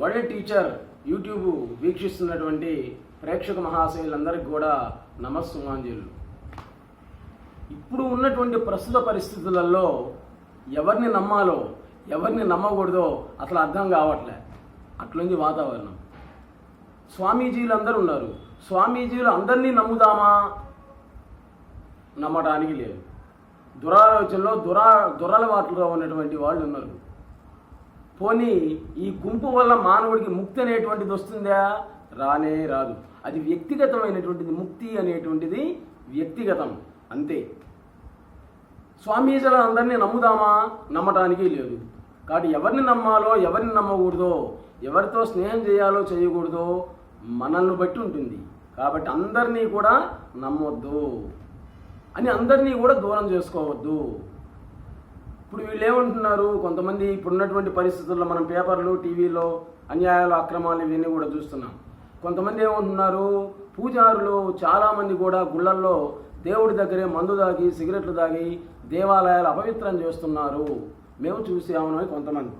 వడే teacher YouTube వీక్షిస్తున్నటువంటి ప్రేక్షక మహాశయులందరికీ కూడా నమస్సుమాంజులు. ఇప్పుడు ఉన్నటువంటి ప్రస్తుత పరిస్థితులలో ఎవరిని నమ్మాలో ఎవరిని నమ్మకూడదో అసలు అర్థం కావట్లే. అట్లుంది వాతావరణం. స్వామీజీలు అందరూ ఉన్నారు. స్వామీజీలు అందరినీ నమ్ముదామా? నమ్మడానికి లేదు. దురాలోచనలో దురా దురలవాట్లుగా ఉన్నటువంటి వాళ్ళు ఉన్నారు. పోనీ ఈ గుంపు వల్ల మానవుడికి ముక్తి అనేటువంటిది వస్తుందా? రానే రాదు. అది వ్యక్తిగతమైనటువంటిది ముక్తి అనేటువంటిది వ్యక్తిగతం. అంతే. స్వామీజీల అందరినీ నమ్ముదామా? నమ్మటానికి లేదు. కాబట్టి ఎవరిని నమ్మాలో ఎవరిని నమ్మకూడదో ఎవరితో స్నేహం చేయాలో చేయకూడదో మనల్ని బట్టి ఉంటుంది. కాబట్టి అందరినీ కూడా నమ్మొద్దు. అని అందరినీ కూడా దూరం చేసుకోవద్దు. ఇప్పుడు వీళ్ళు ఏమంటున్నారు? కొంతమంది ఇప్పుడున్నటువంటి పరిస్థితుల్లో మనం పేపర్లు టీవీలో అన్యాయాలు అక్రమాలు ఇవన్నీ కూడా చూస్తున్నాం. కొంతమంది ఏమంటున్నారు? పూజారులు చాలామంది కూడా గుళ్ళల్లో దేవుడి దగ్గరే మందు దాగి సిగరెట్లు దాగి దేవాలయాలు అపవిత్రం చేస్తున్నారు. మేము చూసామని కొంతమంది.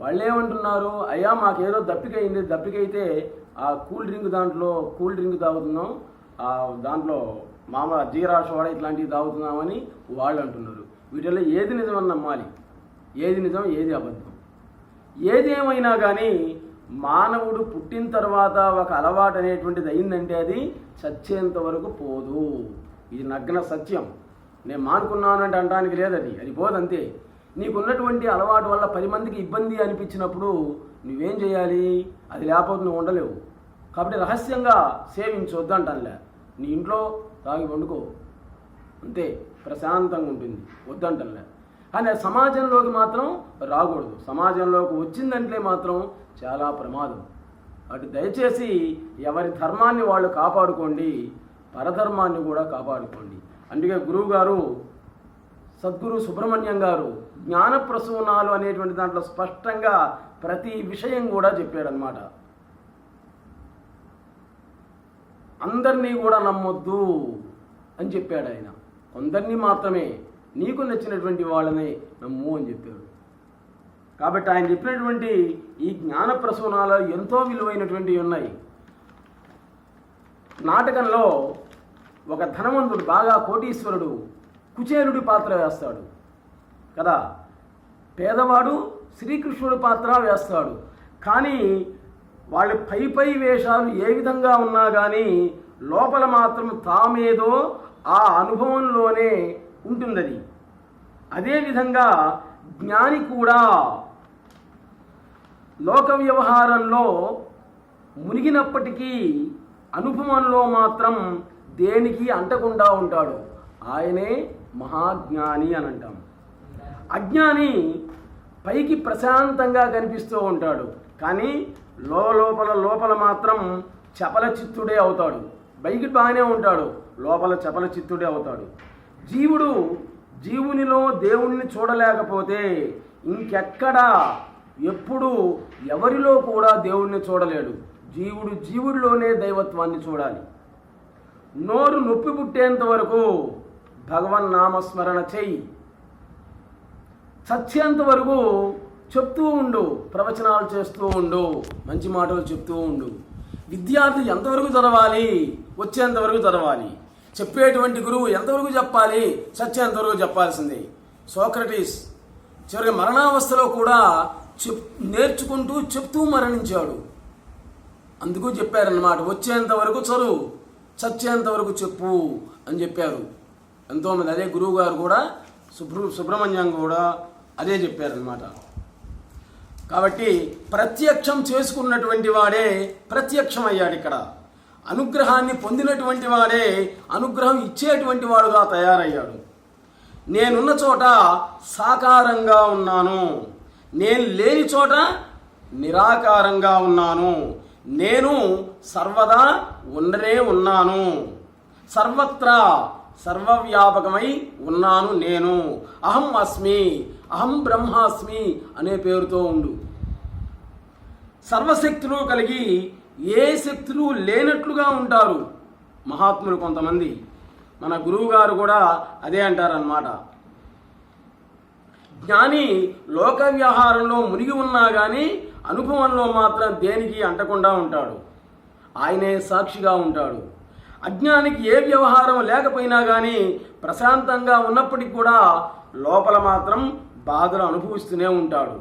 వాళ్ళు ఏమంటున్నారు? అయ్యా మాకేదో దప్పికైంది దప్పికైతే ఆ కూల్ డ్రింక్ దాంట్లో కూల్ డ్రింక్ తాగుతున్నాం. దాంట్లో మామ జీరా సోడా ఇట్లాంటివి తాగుతున్నామని వాళ్ళు అంటున్నారు. వీటిలో ఏది నిజమని నమ్మాలి? ఏది నిజం ఏది అబద్ధం? ఏది ఏమైనా కానీ మానవుడు పుట్టిన తర్వాత ఒక అలవాటు అనేటువంటిది అయిందంటే అది చచ్చేంత వరకు పోదు. ఇది నగ్న సత్యం. నేను మానుకున్నాను అంటే అనడానికి లేదు అది. అది పోదంతే నీకున్నటువంటి అలవాటు వల్ల పది మందికి ఇబ్బంది అనిపించినప్పుడు నువ్వేం చేయాలి? అది లేకపోతే నువ్వు ఉండలేవు. కాబట్టి రహస్యంగా సేవించొద్దు అంటానులే. నీ ఇంట్లో తాగి వండుకో. అంతే. ప్రశాంతంగా ఉంటుంది. వద్దంటలే. కానీ సమాజంలోకి మాత్రం రాకూడదు. సమాజంలోకి వచ్చిందంటే మాత్రం చాలా ప్రమాదం. అటు దయచేసి ఎవరి ధర్మాన్ని వాళ్ళు కాపాడుకోండి పరధర్మాన్ని కూడా కాపాడుకోండి. అందుకే గురువు గారు సద్గురు సుబ్రహ్మణ్యం గారు జ్ఞాన ప్రసూనాలు అనేటువంటి దాంట్లో స్పష్టంగా ప్రతి విషయం కూడా చెప్పాడనమాట అందరినీ కూడా నమ్మొద్దు అని చెప్పాడు ఆయన. కొందరిని మాత్రమే నీకు నచ్చినటువంటి వాళ్ళని నమ్ము అని చెప్పారు కాబట్టి ఆయన చెప్పినటువంటి ఈ జ్ఞాన ప్రసూనాలు ఎంతో విలువైనటువంటివి ఉన్నాయి. నాటకంలో ఒక ధనవంతుడు బాగా కోటీశ్వరుడు కుచేలుడి పాత్ర వేస్తాడు. కదా? పేదవాడు శ్రీకృష్ణుడి పాత్ర వేస్తాడు. కానీ వాళ్ళ పై పై వేషాలు ఏ విధంగా ఉన్నా కానీ లోపల మాత్రం తామేదో ఆ అనుభవంలోనే ఉంటుందది. అదేవిధంగా జ్ఞాని కూడా లోక వ్యవహారంలో మునిగినప్పటికీ అనుభవంలో మాత్రం దేనికి అంటకుండా ఉంటాడు. ఆయనే మహాజ్ఞాని అని అంటాం అజ్ఞాని పైకి ప్రశాంతంగా కనిపిస్తూ ఉంటాడు. కానీ లోపల లోపల మాత్రం చపల చిత్తుడే అవుతాడు. పైకి బాగానే ఉంటాడు. లోపల చపల చిత్తుడే అవుతాడు. జీవుడు జీవునిలో దేవుణ్ణి చూడలేకపోతే ఇంకెక్కడా ఎప్పుడు ఎవరిలో కూడా దేవుణ్ణి చూడలేడు. జీవుడు జీవుడిలోనే దైవత్వాన్ని చూడాలి. నోరు నొప్పి పుట్టేంత వరకు భగవన్ నామస్మరణ చెయ్యి. చచ్చేంత వరకు చెప్తూ ఉండు ప్రవచనాలు చేస్తూ ఉండు మంచి మాటలు చెప్తూ ఉండు. విద్యార్థి ఎంతవరకు చదవాలి వచ్చేంతవరకు చదవాలి. చెప్పేటువంటి గురువు ఎంతవరకు చెప్పాలి? చచ్చేంతవరకు చెప్పాల్సింది? సోక్రటీస్ చివరికి మరణావస్థలో కూడా చెప్ నేర్చుకుంటూ చెప్తూ మరణించాడు. అందుకు చెప్పారన్నమాట వచ్చేంత వరకు చదువు చచ్చేంత వరకు చెప్పు అని చెప్పారు. ఎంతోమంది అదే గురువు గారు కూడా సుబ్ర సుబ్రహ్మణ్యం కూడా అదే చెప్పారనమాట కాబట్టి ప్రత్యక్షం చేసుకున్నటువంటి వాడే ప్రత్యక్షం అయ్యాడు ఇక్కడ. అనుగ్రహాన్ని పొందినటువంటి వాడే అనుగ్రహం ఇచ్చేటువంటి వాడుగా తయారయ్యాడు. నేనున్న చోట సాకారంగా ఉన్నాను. నేను లేని చోట నిరాకారంగా ఉన్నాను. నేను సర్వదా ఉండనే ఉన్నాను. సర్వత్రా సర్వవ్యాపకమై ఉన్నాను నేను. అహం అస్మి అహం బ్రహ్మాస్మి అనే పేరుతో ఉండు. సర్వశక్తులు కలిగి ఏ శక్తులు లేనట్లుగా ఉంటారు? మహాత్ములు కొంతమంది. మన గురువు గారు కూడా అదే అంటారనమాట జ్ఞాని లోక వ్యవహారంలో మునిగి ఉన్నా కానీ అనుభవంలో మాత్రం దేనికి అంటకుండా ఉంటాడు? ఆయనే సాక్షిగా ఉంటాడు. అజ్ఞానికి ఏ వ్యవహారం లేకపోయినా కానీ ప్రశాంతంగా ఉన్నప్పటికీ కూడా లోపల మాత్రం బాధలు అనుభవిస్తూనే ఉంటాడు.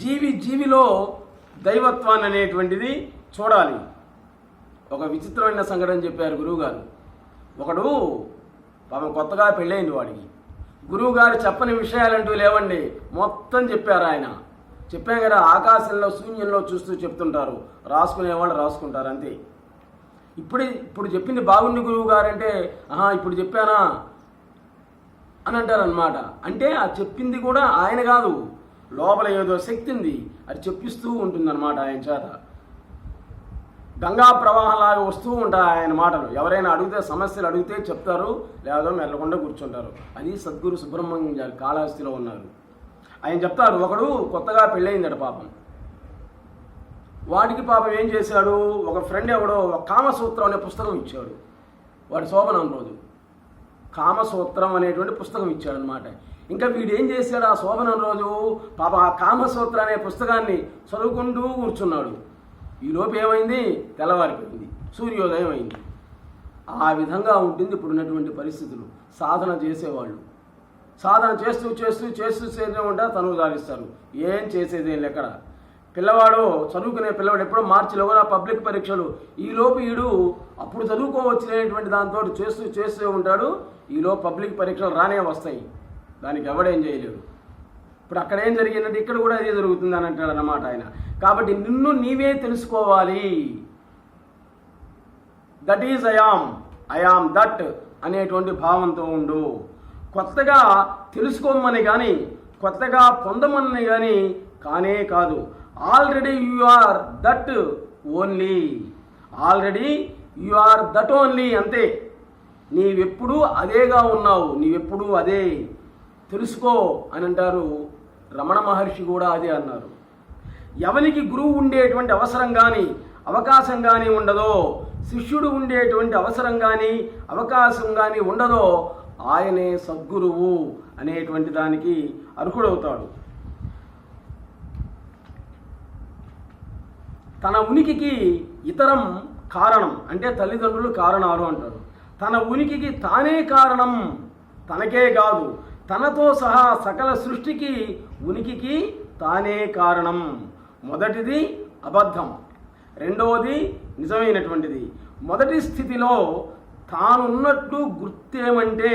జీవి జీవిలో దైవత్వాన్ని అనేటువంటిది చూడాలి. ఒక విచిత్రమైన సంఘటన చెప్పారు గురువుగారు. ఒకడు పాపం కొత్తగా పెళ్ళైంది వాడికి. గురువుగారు చెప్పని విషయాలంటూ లేవండి. మొత్తం చెప్పారు ఆయన. చెప్పాం కదా ఆకాశంలో శూన్యంలో చూస్తూ చెప్తుంటారు. రాసుకునేవాళ్ళు రాసుకుంటారు అంతే. ఇప్పుడు ఇప్పుడు చెప్పింది బాగుంది గురువు గారంటే ఆహా ఇప్పుడు చెప్పానా? అని అంటారనమాట అంటే ఆ చెప్పింది కూడా ఆయన కాదు. లోపల ఏదో శక్తి ఉంది. అది చెప్పిస్తూ ఉంటుందన్నమాట ఆయన చేత. గంగా ప్రవాహంలాగా వస్తూ ఉంటాయి ఆయన మాటలు. ఎవరైనా అడిగితే సమస్యలు అడిగితే చెప్తారు లేదా మెల్లకుండా కూర్చుంటారు. అది సద్గురు సుబ్రహ్మణ్యం గారు కాళహస్తిలో ఉన్నారు. ఆయన చెప్తారు ఒకడు కొత్తగా పెళ్ళయిందట పాపం. వాడికి పాపం ఏం చేశాడు? ఒక ఫ్రెండ్ ఎవడో ఒక కామసూత్రం అనే పుస్తకం ఇచ్చాడు. వాడి శోభనం రోజు. కామసూత్రం అనేటువంటి పుస్తకం ఇచ్చాడు అనమాట ఇంకా వీడు ఏం చేశాడు ఆ శోభనం రోజు? పాప ఆ కామసూత్ర అనే పుస్తకాన్ని చదువుకుంటూ కూర్చున్నాడు. ఈ లోపు ఏమైంది? తెల్లవారిపోయింది. సూర్యోదయం అయింది. ఆ విధంగా ఉంటుంది ఇప్పుడు ఉన్నటువంటి పరిస్థితులు. సాధన చేసేవాళ్ళు. సాధన చేస్తూ చేస్తూ చేస్తూ చేస్తూ ఉంటా తనువు సాగిస్తారు ఏం చేసేది ఎక్కడ పిల్లవాడు చదువుకునే పిల్లవాడు ఎప్పుడో మార్చిలో కూడా పబ్లిక్ పరీక్షలు. ఈలోపు ఈడు అప్పుడు చదువుకోవచ్చునేటువంటి దాంతో చేస్తూ చేస్తూ ఉంటాడు. ఈలోపు పబ్లిక్ పరీక్షలు రానే వస్తాయి. దానికి ఎవడేం చేయలేడు. ఇప్పుడు అక్కడ ఏం జరిగిందంటే ఇక్కడ కూడా అదే జరుగుతుంది అని అంటాడు అన్నమాట ఆయన. కాబట్టి నిన్ను నీవే తెలుసుకోవాలి. That is I am I అనేటువంటి భావంతో ఉండు. కొత్తగా తెలుసుకోమని కానీ కొత్తగా పొందమని కానీ కానే కాదు. Already you are that only already you are that only అంతే. నీవెప్పుడు అదేగా ఉన్నావు. నీవెప్పుడు అదే. తెలుసుకో అని అంటారు రమణ మహర్షి కూడా అదే అన్నారు. ఎవరికి గురువు ఉండేటువంటి అవసరం కానీ అవకాశం కానీ ఉండదో శిష్యుడు ఉండేటువంటి అవసరం కానీ అవకాశం కానీ ఉండదో ఆయనే సద్గురువు అనేటువంటి దానికి అర్హుడవుతాడు. తన ఉనికికి ఇతరం కారణం అంటే తల్లిదండ్రులు కారణాలు అంటారు. తన ఉనికికి తానే కారణం తనకే కాదు. తనతో సహా సకల సృష్టికి ఉనికికి తానే కారణం. మొదటిది అబద్ధం. రెండవది నిజమైనటువంటిది. మొదటి స్థితిలో తానున్నట్టు గుర్తేమంటే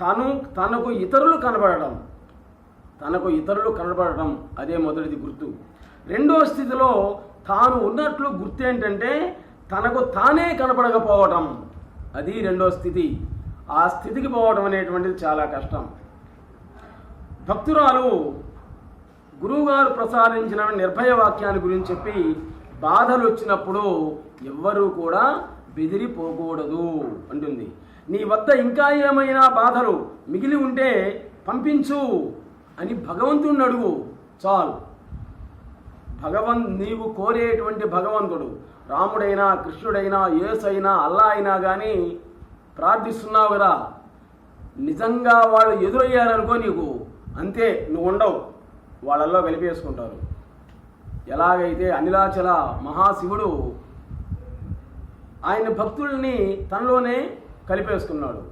తను తనకు ఇతరులు కనబడడం. తనకు ఇతరులు కనబడటం అదే మొదటిది గుర్తు. రెండో స్థితిలో తాను ఉన్నట్లు గుర్తు ఏంటంటే తనకు తానే కనపడకపోవటం. అది రెండో స్థితి. ఆ స్థితికి పోవడం అనేటువంటిది చాలా కష్టం. భక్తురాలు గురువుగారు ప్రసాదించిన నిర్భయ వాక్యాన్ని గురించి చెప్పి బాధలు వచ్చినప్పుడు ఎవ్వరూ కూడా బెదిరిపోకూడదు అంటుంది. నీ వద్ద ఇంకా ఏమైనా బాధలు మిగిలి ఉంటే పంపించు అని భగవంతుడిని అడుగు. చాలు. భగవన్ నీవు కోరేటువంటి భగవంతుడు. రాముడైనా కృష్ణుడైనా యేసైనా అల్లా అయినా కానీ ప్రార్థిస్తున్నావు కదా. నిజంగా వాళ్ళు ఎదురయ్యారనుకో నీకు అంతే నువ్వు ఉండవు వాళ్ళల్లో వెలిపేసుకుంటారు. ఎలాగైతే అనిలాచల మహాశివుడు ఆయన భక్తుల్ని తనలోనే కలిపేసుకున్నాడు.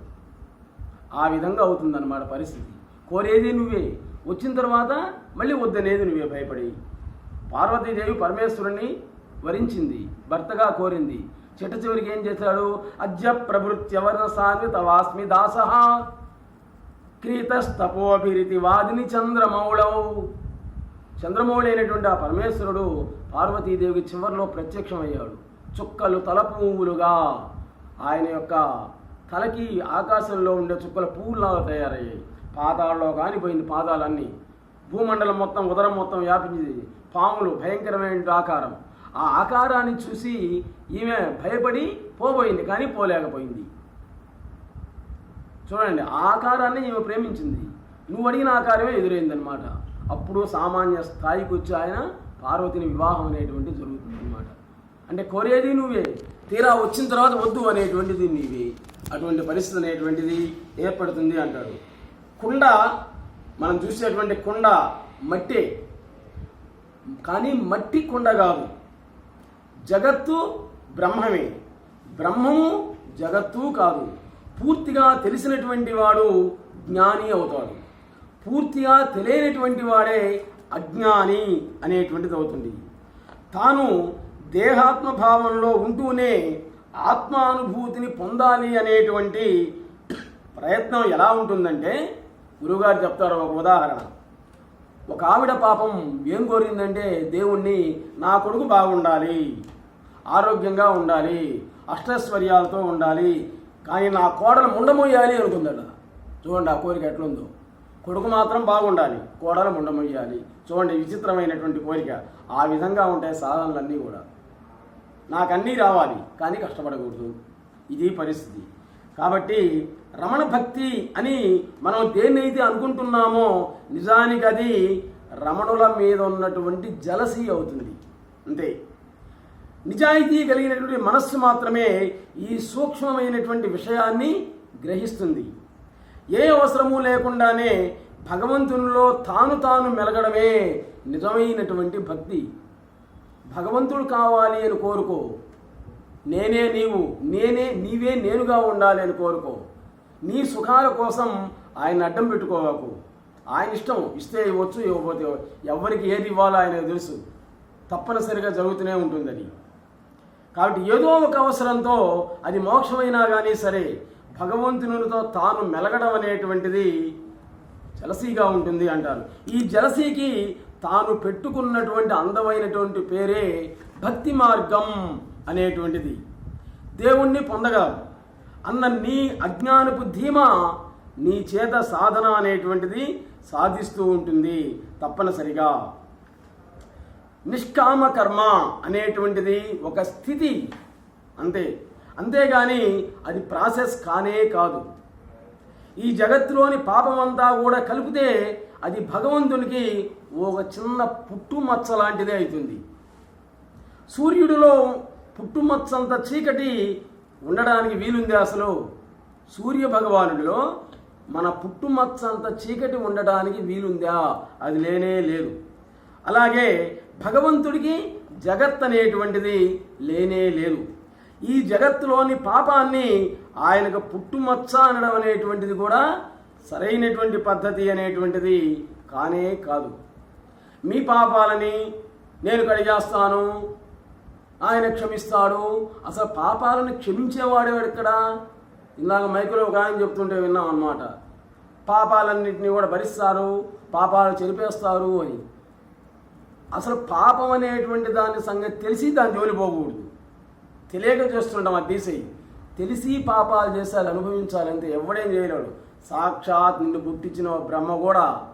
ఆ విధంగా అవుతుందన్నమాట పరిస్థితి. కోరేది నువ్వే. వచ్చిన తర్వాత మళ్ళీ వద్దనేది నువ్వే భయపడి. పార్వతీదేవి పరమేశ్వరుని వరించింది భర్తగా కోరింది. చిట్ట చివరికి ఏం చేశాడు? అద్య ప్రభృత్యవర్ణసామి తవాస్మి దాసహా క్రీతస్తపోభిరితి వాదిని చంద్రమౌళవు. చంద్రమౌళి ఆ పరమేశ్వరుడు పార్వతీదేవికి చివరిలో ప్రత్యక్షమయ్యాడు. చుక్కలు తలపువ్వులుగా ఆయన యొక్క తలకి ఆకాశంలో ఉండే చుక్కల పువ్వులాగా తయారయ్యాయి. పాదాల్లో కానిపోయింది పాదాలన్నీ భూమండలం మొత్తం ఉదరం మొత్తం వ్యాపించింది. పాములు భయంకరమైన ఆకారం. ఆ ఆకారాన్ని చూసి ఈమె భయపడి పోబోయింది కానీ పోలేకపోయింది. చూడండి ఆకారాన్ని ఈమె ప్రేమించింది. నువ్వు అడిగిన ఆకారమే ఎదురైందనమాట అప్పుడు సామాన్య స్థాయికి వచ్చి ఆయన పార్వతిని వివాహం అనేటువంటిది జరుగుతుంది అనమాట అంటే కోరేది నువ్వే తీరా వచ్చిన తర్వాత వద్దు అనేటువంటిది నీవే. అటువంటి పరిస్థితి అనేటువంటిది ఏర్పడుతుంది అంటాడు. కుండ మనం చూసేటువంటి కుండ మట్టే. కానీ మట్టి కుండ కాదు. జగత్తు బ్రహ్మమే. బ్రహ్మము జగత్తు కాదు. పూర్తిగా తెలిసినటువంటి వాడు జ్ఞాని అవుతాడు. పూర్తిగా తెలియనటువంటి వాడే అజ్ఞాని అనేటువంటిది అవుతుంది. తాను దేహాత్మ భావంలో ఉంటూనే ఆత్మానుభూతిని పొందాలి అనేటువంటి ప్రయత్నం ఎలా ఉంటుందంటే గురువుగారు చెప్తారు ఒక ఉదాహరణ. ఒక ఆవిడ పాపం ఏం కోరిందంటే దేవుణ్ణి నా కొడుకు బాగుండాలి ఆరోగ్యంగా ఉండాలి అష్టైశ్వర్యాలతో ఉండాలి కానీ నా కోడలు ముండమొయ్యాలి అనుకుందట. చూడండి ఆ కోరిక ఎట్లుందో. కొడుకు మాత్రం బాగుండాలి కోడలు ముండమొయ్యాలి. చూడండి విచిత్రమైనటువంటి కోరిక. ఆ విధంగా ఉంటాయి సాధనలన్నీ కూడా. నాకన్నీ రావాలి కానీ కష్టపడకూడదు. ఇది పరిస్థితి. కాబట్టి రమణ భక్తి అని మనం దేన్నైతే అనుకుంటున్నామో నిజానికి అది రమణుల మీద ఉన్నటువంటి జలసీ అవుతుంది. అంతే. నిజాయితీ కలిగినటువంటి మనస్సు మాత్రమే ఈ సూక్ష్మమైనటువంటి విషయాన్ని గ్రహిస్తుంది. ఏ అవసరము లేకుండానే భగవంతునిలో తాను తాను మెలగడమే నిజమైనటువంటి భక్తి. భగవంతుడు కావాలి అని కోరుకో. నేనే నీవు నేనే నీవే నేనుగా ఉండాలి అని కోరుకో. నీ సుఖాల కోసం ఆయన అడ్డం పెట్టుకోవాకు ఆయన ఇష్టం ఇస్తే ఇవ్వచ్చు ఇవ్వకపోతే ఎవరికి ఏది ఇవ్వాలో ఆయన తెలుసు. తప్పనిసరిగా జరుగుతూనే ఉంటుందని. కాబట్టి ఏదో ఒక అవసరంతో అది మోక్షమైనా కానీ సరే భగవంతునితో తాను మెలగడం అనేటువంటిది జలసీగా ఉంటుంది అంటారు. ఈ జలసీకి తాను పెట్టుకున్నటువంటి అందమైనటువంటి పేరే భక్తి మార్గం అనేటువంటిది. దేవుణ్ణి పొందగా అన్న నీ అజ్ఞానపు ధీమా నీ చేత సాధన అనేటువంటిది సాధిస్తూ ఉంటుంది తప్పనిసరిగా. నిష్కామ కర్మ అనేటువంటిది ఒక స్థితి. అంతే. అంతేగాని అది ప్రాసెస్ కానే కాదు. ఈ జగత్తులోని పాపమంతా కూడా కలిపితే అది భగవంతునికి ఒక చిన్న పుట్టుమచ్చ లాంటిదే అవుతుంది సూర్యుడిలో పుట్టుమచ్చంత చీకటి ఉండడానికి వీలుంది అసలు. సూర్య భగవానుడిలో మన పుట్టుమచ్చంత చీకటి ఉండడానికి వీలుందా? అది లేనే లేదు. అలాగే భగవంతుడికి జగత్ అనేటువంటిది లేనే లేదు. ఈ జగత్తులోని పాపాన్ని ఆయనకు పుట్టుమచ్చ అనడం అనేటువంటిది కూడా సరైనటువంటి పద్ధతి అనేటువంటిది కానే కాదు. మీ పాపాలని నేను కడిగేస్తాను ఆయన క్షమిస్తాడు. అసలు పాపాలను క్షమించేవాడు ఎక్కడ ఇందాక మైకులో ఒక ఆయన చెప్తుంటే విన్నాం అన్నమాట. పాపాలన్నింటినీ కూడా భరిస్తారు పాపాలు చెరిపేస్తారు అని. అసలు పాపం అనేటువంటి దాని సంగతి తెలిసి దాని జోలి పోకూడదు తెలియక చేస్తుంటాం అది తీసేయి. తెలిసి పాపాలు చేశారు అనుభవించాలంటే ఎవడేం చేయలేడు. సాక్షాత్ నిన్ను పుట్టించిన బ్రహ్మ కూడా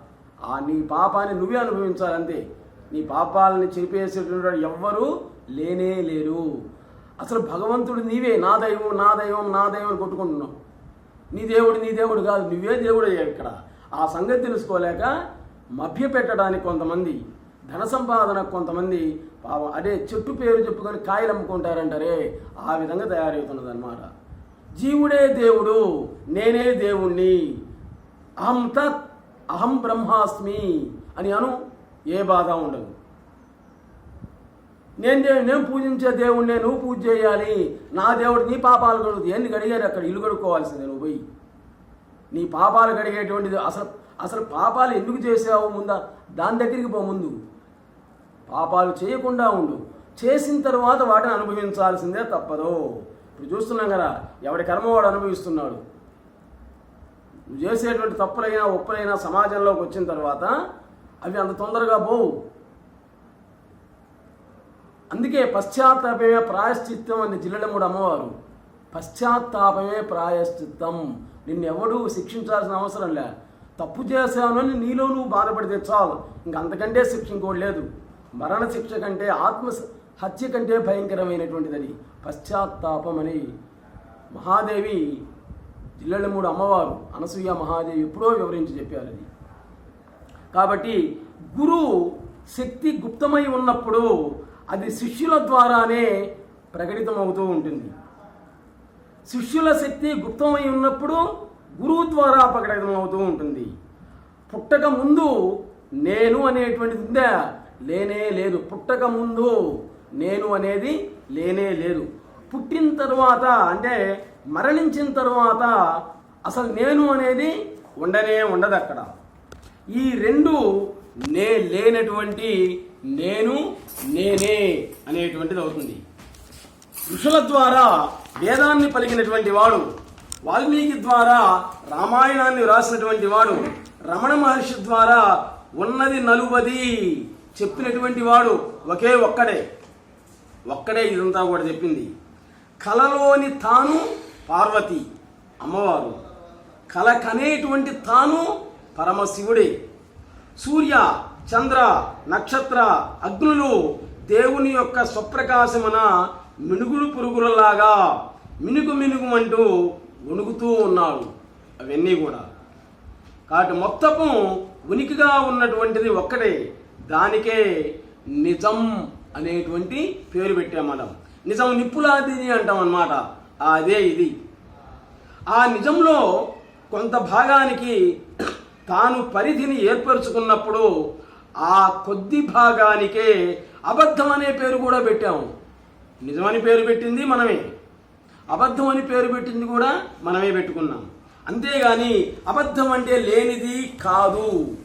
ఆ నీ పాపాన్ని నువ్వే అనుభవించాలంతే. నీ పాపాలని చెరిపేసేటువంటి ఎవ్వరూ లేనే లేరు. అసలు భగవంతుడు నీవే నా దైవం నా దైవం నా దైవం అని కొట్టుకుంటున్నావు. నీ దేవుడు నీ దేవుడు కాదు నువ్వే దేవుడు ఇక్కడ. ఆ సంగతి తెలుసుకోలేక మభ్య పెట్టడానికి కొంతమంది ధన సంపాదన కొంతమంది పాపం అదే చెట్టు పేరు చెప్పుకొని కాయలు అమ్ముకుంటారంటారే ఆ విధంగా తయారవుతున్నది అనమాట జీవుడే దేవుడు నేనే దేవుణ్ణి. అహం తత్ అహం బ్రహ్మాస్మి అని అను ఏ బాధ ఉండదు. నేను నేను పూజించే దేవుణ్ణే నువ్వు పూజ చేయాలి. నా దేవుడు నీ పాపాలు కడుగుతుంది. ఎన్ని కడిగారు అక్కడ ఇల్లు కడుక్కోవాల్సిందే నువ్వు పోయి. నీ పాపాలు కడిగేటువంటిది అసలు అసలు పాపాలు ఎందుకు చేసావు ముందా? దాని దగ్గరికి పో ముందు. పాపాలు చేయకుండా ఉండు. చేసిన తర్వాత వాటిని అనుభవించాల్సిందే తప్పదు. ఇప్పుడు చూస్తున్నాం కదా ఎవడి కర్మ వాడు అనుభవిస్తున్నాడు? నువ్వు చేసేటువంటి తప్పులైనా ఒప్పులైనా సమాజంలోకి వచ్చిన తర్వాత అవి అంత తొందరగా పోవు. అందుకే పశ్చాత్తాపమే ప్రాయశ్చిత్తం అని జిల్లడముడు అమ్మవారు. పశ్చాత్తాపమే ప్రాయశ్చిత్తం. నిన్ను శిక్షించాల్సిన అవసరం లే. తప్పు చేశాను అని నీలో నువ్వు బాధపడితే చాలు. ఇంక అంతకంటే శిక్ష ఇంకోటి లేదు. మరణ శిక్ష కంటే ఆత్మ హత్య కంటే భయంకరమైనటువంటిది పశ్చాత్తాపం అని మహాదేవి జిల్లెడముడు అమ్మవారు అనసూయ మహాదేవి ఎప్పుడో వివరించి చెప్పారు అది. కాబట్టి గురువు శక్తి గుప్తమై ఉన్నప్పుడు అది శిష్యుల ద్వారానే ప్రకటితమవుతూ ఉంటుంది. శిష్యుల శక్తి గుప్తమై ఉన్నప్పుడు గురువు ద్వారా ప్రకటితమవుతూ ఉంటుంది. పుట్టక ముందు నేను అనేటువంటిది ఉందా? లేనే లేదు. పుట్టక ముందు నేను అనేది లేనే లేదు. పుట్టిన తర్వాత అంటే మరణించిన తర్వాత అసలు నేను అనేది ఉండనే ఉండదు అక్కడ. ఈ రెండు నే లేనటువంటి నేను నేనే అనేటువంటిది అవుతుంది. ఋషుల ద్వారా వేదాన్ని పలికినటువంటి వాడు వాల్మీకి ద్వారా రామాయణాన్ని రాసినటువంటి వాడు రమణ మహర్షి ద్వారా ఉన్నది నలువది. చెప్పినటువంటి వాడు ఒకే ఒక్కడే. ఒక్కడే ఇదంతా కూడా చెప్పింది. కలలోని తాను పార్వతి అమ్మవారు. కల కనేటువంటి తాను పరమశివుడే. సూర్య చంద్ర నక్షత్ర అగ్నులు దేవుని యొక్క స్వప్రకాశమున మినుగుడు పురుగులలాగా మినుగు మినుగుమంటూ వణుకుతూ ఉన్నాడు. అవన్నీ కూడా. కాబట్టి మొత్తము ఉనికిగా ఉన్నటువంటిది ఒక్కడే దానికే నిజం అనేటువంటి పేరు పెట్టాం మనం నిజం నిప్పులాది అంటాం అన్నమాట అదే ఇది. ఆ నిజంలో కొంత భాగానికి తాను పరిధిని ఏర్పరచుకున్నప్పుడు ఆ కొద్ది భాగానికే అబద్ధం అనే పేరు కూడా పెట్టాము. నిజమని పేరు పెట్టింది మనమే. అబద్ధం అని పేరు పెట్టింది కూడా మనమే పెట్టుకున్నాం. అంతేగాని అబద్ధం అంటే లేనిది కాదు.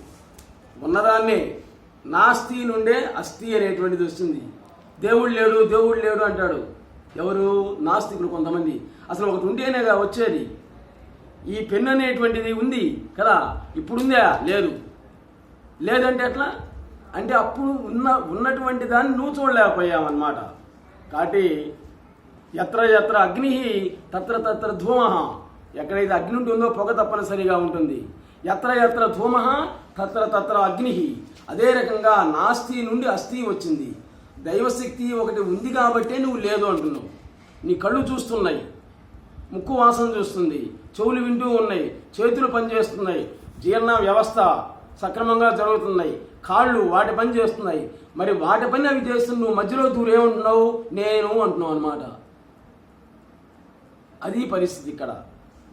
ఉన్నదాన్నే నాస్తి నుండే అస్థి అనేటువంటిది వస్తుంది. దేవుడు లేడు దేవుడు లేడు అంటాడు. ఎవరు? నాస్తికులు కొంతమంది. అసలు ఒకటి ఉంటేనే వచ్చేది. ఈ పెన్ను అనేటువంటిది ఉంది కదా ఇప్పుడుందా? లేదు. లేదంటే ఎట్లా? అంటే అప్పుడు ఉన్న ఉన్నటువంటి దాన్ని నువ్వు చూడలేకపోయావన్నమాట. కాబట్టి ఎత్ర ఎత్ర అగ్ని తత్ర తత్ర ధూమ. ఎక్కడైతే అగ్ని ఉంటుందో పొగ తప్పనిసరిగా ఉంటుంది. ఎత్ర ఎత్ర ధూమ తత్ర తత్ర అగ్ని. అదే రకంగా నాస్తి నుండి అస్థి వచ్చింది. దైవశక్తి ఒకటి ఉంది కాబట్టే నువ్వు లేదు అంటున్నావు. నీ కళ్ళు చూస్తున్నాయి. ముక్కు వాసన చూస్తుంది. చెవులు వింటూ ఉన్నాయి. చేతులు పనిచేస్తున్నాయి. జీర్ణ వ్యవస్థ సక్రమంగా జరుగుతున్నాయి. కాళ్ళు వాటి పని చేస్తున్నాయి. మరి వాటి పని అవి చేస్తున్న నువ్వు మధ్యలో దూరేమంటున్నావు నేను అంటున్నావు అనమాట అది పరిస్థితి ఇక్కడ.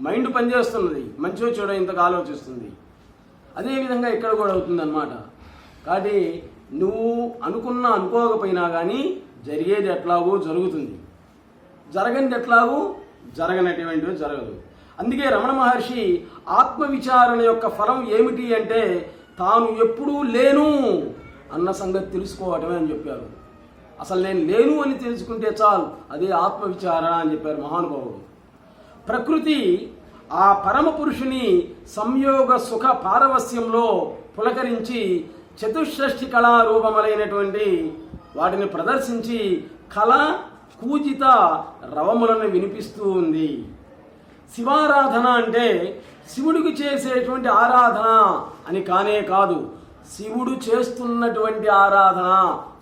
మైండ్ పనిచేస్తున్నది మంచిగా చెడు ఇంతకు ఆలోచిస్తుంది. అదేవిధంగా ఇక్కడ కూడా అవుతుంది అనమాట కాబట్టి నువ్వు అనుకున్నా అనుకోకపోయినా కానీ జరిగేది ఎట్లాగో జరుగుతుంది. జరగనిది ఎట్లాగో జరగనటువంటివి జరగదు. అందుకే రమణ మహర్షి ఆత్మవిచారణ యొక్క ఫలం ఏమిటి అంటే తాను ఎప్పుడూ లేను అన్న సంగతి తెలుసుకోవటమే అని చెప్పారు. అసలు నేను లేను అని తెలుసుకుంటే చాలు అదే ఆత్మవిచారణ అని చెప్పారు మహానుభావుడు. ప్రకృతి ఆ పరమ పురుషుని సంయోగ సుఖ పారవస్యంలో పులకరించి చతుషష్ఠి కళారూపములైనటువంటి వాటిని ప్రదర్శించి కళ కూజిత రవములను వినిపిస్తూ ఉంది. శివారాధన అంటే శివుడికి చేసేటువంటి ఆరాధన అని కానే కాదు శివుడు చేస్తున్నటువంటి ఆరాధన.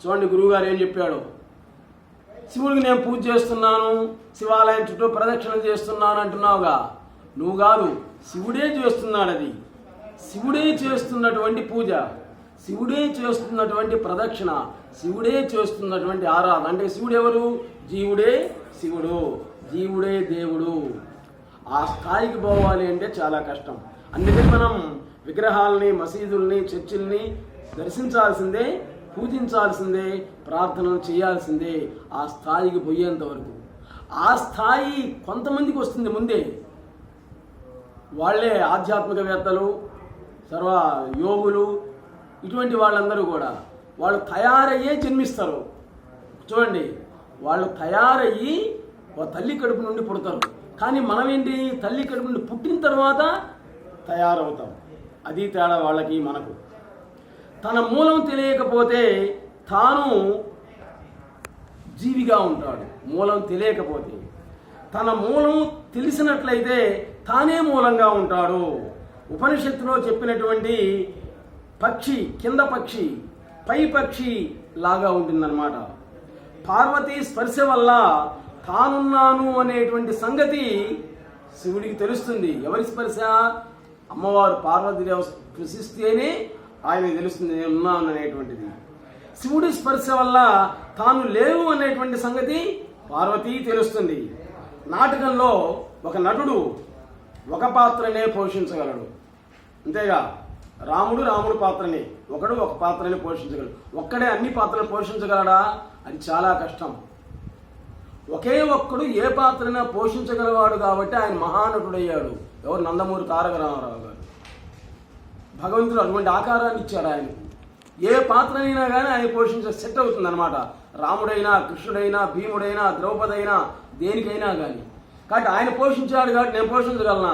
చూడండి గురువుగారు ఏం చెప్పాడు? శివుడికి నేను పూజ చేస్తున్నాను శివాలయం చుట్టూ ప్రదక్షిణ చేస్తున్నాను అంటున్నావుగా? నువ్వు కాదు శివుడే చేస్తున్నాడు అది శివుడే చేస్తున్నటువంటి పూజ శివుడే చేస్తున్నటువంటి ప్రదక్షిణ శివుడే చేస్తున్నటువంటి ఆరాధన. అంటే శివుడు ఎవరు జీవుడే శివుడు జీవుడే దేవుడు. ఆ స్థాయికి పోవాలి అంటే చాలా కష్టం. అందుకని మనం విగ్రహాలని మసీదుల్ని చర్చిల్ని దర్శించాల్సిందే పూజించాల్సిందే ప్రార్థనలు చేయాల్సిందే ఆ స్థాయికి పోయేంత వరకు. ఆ స్థాయి కొంతమందికి వస్తుంది ముందే. వాళ్ళే ఆధ్యాత్మికవేత్తలు సర్వ యోగులు ఇటువంటి వాళ్ళందరూ కూడా. వాళ్ళు తయారయ్యే జన్మిస్తారు. చూడండి వాళ్ళు తయారయ్యి ఒక తల్లి కడుపు నుండి పుడతారు. కానీ మనం ఏంటి తల్లి కడుపు నుండి పుట్టిన తర్వాత తయారవుతాం. అది తేడా వాళ్ళకి మనకు. తన మూలం తెలియకపోతే తాను జీవిగా ఉంటాడు. మూలం తెలియకపోతే. తన మూలం తెలిసినట్లయితే తానే మూలంగా ఉంటాడు. ఉపనిషత్తులో చెప్పినటువంటి పక్షి కింద పక్షి పై పక్షి లాగా ఉంటుందన్నమాట. పార్వతి స్పర్శ వల్ల తానున్నాను అనేటువంటి సంగతి శివుడికి తెలుస్తుంది. ఎవరి స్పర్శ? అమ్మవారు పార్వతీదేవ స్పృశిస్తేనే ఆయన తెలుస్తుంది నేను ఉన్నాను అనేటువంటిది శివుడి స్పర్శ వల్ల తాను లేవు అనేటువంటి సంగతి పార్వతీ తెలుస్తుంది. నాటకంలో ఒక నటుడు ఒక పాత్రనే పోషించగలడు. అంతేగా రాముడు రాముడు పాత్రనే ఒకడు ఒక పాత్రని పోషించగలడు. ఒక్కడే అన్ని పాత్రలు పోషించగలడా? అది చాలా కష్టం. ఒకే ఒక్కడు ఏ పాత్రైనా పోషించగలవాడు కాబట్టి ఆయన మహానటుడయ్యాడు. ఎవరు? నందమూరి తారక రామారావు భగవంతుడు అటువంటి ఆకారాన్ని ఇచ్చాడు ఆయన ఏ పాత్రనైనా కానీ ఆయన పోషించే సెట్ అవుతుంది అనమాట రాముడైనా కృష్ణుడైనా భీముడైనా ద్రౌపదైనా దేనికైనా కానీ కాబట్టి ఆయన పోషించాడు కాబట్టి నేను పోషించగలనా?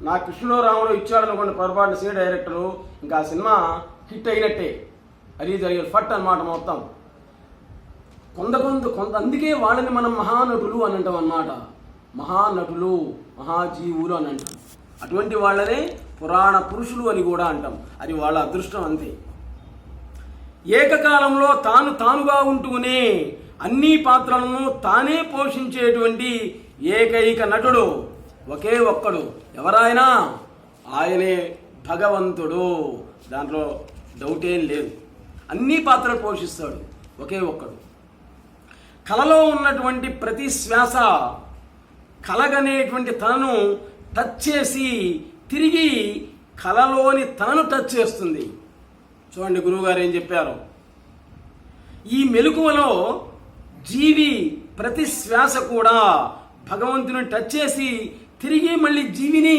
నా కృష్ణుడు రాముడు ఇచ్చాడు అనుకున్న పొరపాటున సినీ డైరెక్టరు. ఇంకా ఆ సినిమా హిట్ అయినట్టే. అది జరిగే ఫట్ అన్నమాట మొత్తం. కొంత కొంత కొంత అందుకే వాళ్ళని మనం మహానటులు అని అంటాం అన్నమాట. మహానటులు మహాజీవులు అని అంటాం అటువంటి వాళ్ళనే పురాణ పురుషులు అని కూడా అంటాం. అది వాళ్ళ అదృష్టం అంతే. ఏకకాలంలో తాను తానుగా ఉంటూనే అన్ని పాత్రలను తానే పోషించేటువంటి ఏకైక నటుడు ఒకే ఒక్కడు. ఎవరాయనా? ఆయనే భగవంతుడు. దాంట్లో డౌటేం లేదు. అన్ని పాత్రలు పోషిస్తాడు. ఒకే ఒక్కడు. కలలో ఉన్నటువంటి ప్రతి శ్వాస కలగనేటువంటి తనను టచ్ చేసి తిరిగి కలలోని తనను టచ్ చేస్తుంది. చూడండి గురువుగారు ఏం చెప్పారు? ఈ మెలకువలో జీవి ప్రతి శ్వాస కూడా భగవంతుని టచ్ చేసి తిరిగి మళ్ళీ జీవిని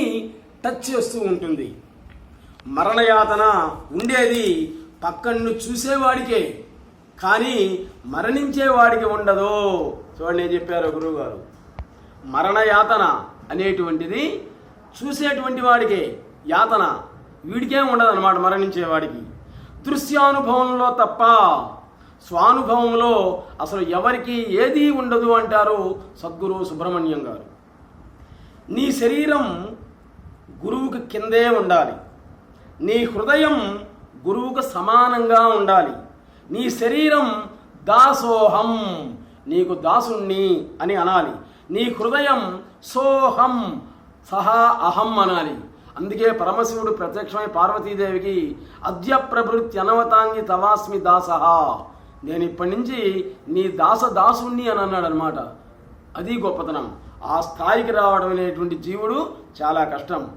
టచ్ చేస్తూ ఉంటుంది. మరణయాతన ఉండేది పక్కన్ను చూసేవాడికే కానీ మరణించేవాడికి ఉండదు. చూడండి ఏం చెప్పారు గురువుగారు? మరణయాతన అనేటువంటిది చూసేటువంటి వాడికే యాతన. వీడికేం ఉండదు అనమాట మరణించేవాడికి. దృశ్యానుభవంలో తప్ప స్వానుభవంలో అసలు ఎవరికి ఏదీ ఉండదు అంటారు సద్గురు సుబ్రహ్మణ్యం గారు. నీ శరీరం గురువుకి కిందే ఉండాలి. నీ హృదయం గురువుకు సమానంగా ఉండాలి. నీ శరీరం దాసోహం నీకు దాసుణ్ణి అని అనాలి. నీ హృదయం సోహం సహా అహం అనాలి. అందుకే పరమశివుడు ప్రత్యక్షమై పార్వతీదేవికి అద్య ప్రభృతి అనవతాంగి తవాస్మి దాసహ నేను ఇప్పటి నుంచి నీ దాస దాసుణ్ణి అని అన్నాడు అనమాట అది గొప్పతనం. ఆ స్థాయికి రావడం అనేటువంటి జీవుడు చాలా కష్టం.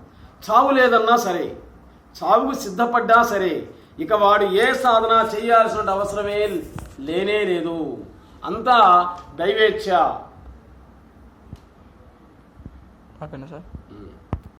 చావు లేదన్నా సరే చావుకు సిద్ధపడ్డా సరే ఇక వాడు ఏ సాధన చేయాల్సిన అవసరమే లేనే లేదు. అంతా దైవేచ్ఛ. సార్?